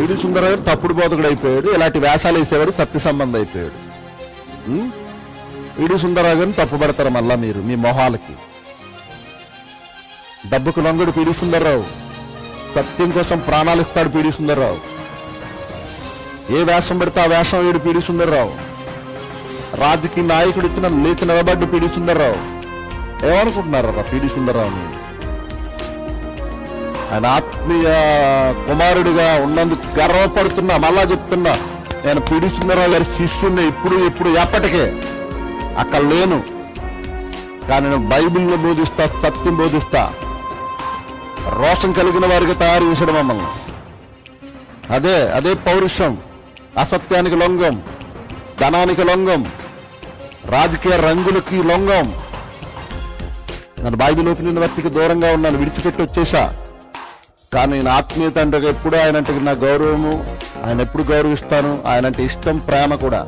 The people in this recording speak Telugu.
పిడి సుందరరావు తప్పుడు బోధకుడు అయిపోయాడు ఇలాంటి వ్యాసాలు వేసేవాడు సత్య సంబంధం అయిపోయాడు. ఉం? పిడి సుందరరావు గారిని తప్పుపడతారు మళ్ళా మీరు మీ మొహాలకి. డబ్బుకు లొంగడు పిడి సుందరరావు. సత్యం కోసం ప్రాణాలు ఇస్తాడు పిడి సుందరరావు. ఏ వేషం పెడితే ఆ వేషం వీడు పిడి సుందరరావు. రాజకీయ నాయకుడు ఇచ్చిన లేచి నిలబడ్డు పిడి సుందరరావు. ఏమనుకుంటున్నారా పిడి సుందరరావుని ఆయన ఆత్మీయ కుమారుడిగా ఉన్నందుకు గర్వపడుతున్నా మళ్ళా చెప్తున్నా నేను పిడి సుందరరావు గారి శిష్యుని ఇప్పుడు ఇప్పుడు ఎప్పటికే అక్కడ లేను. కానీ నేను బైబిల్ని బోధిస్తా సత్యం బోధిస్తా. రోషం కలిగిన వారికి తయారు చేశాడు మమ్మల్ని. అదే అదే పౌరుషం అసత్యానికి లొంగం ధనానికి లొంగం రాజకీయ రంగులకి లొంగం. నేను బైబిల్ ఓపెన్ వ్యక్తికి దూరంగా ఉన్నాను విడిచిపెట్టి వచ్చేసా. కానీ నేను ఆత్మీయత అంటే ఎప్పుడు ఆయన అంటే నా గౌరవము ఆయన ఎప్పుడు గౌరవిస్తాను ఆయన అంటే ఇష్టం ప్రేమ కూడా.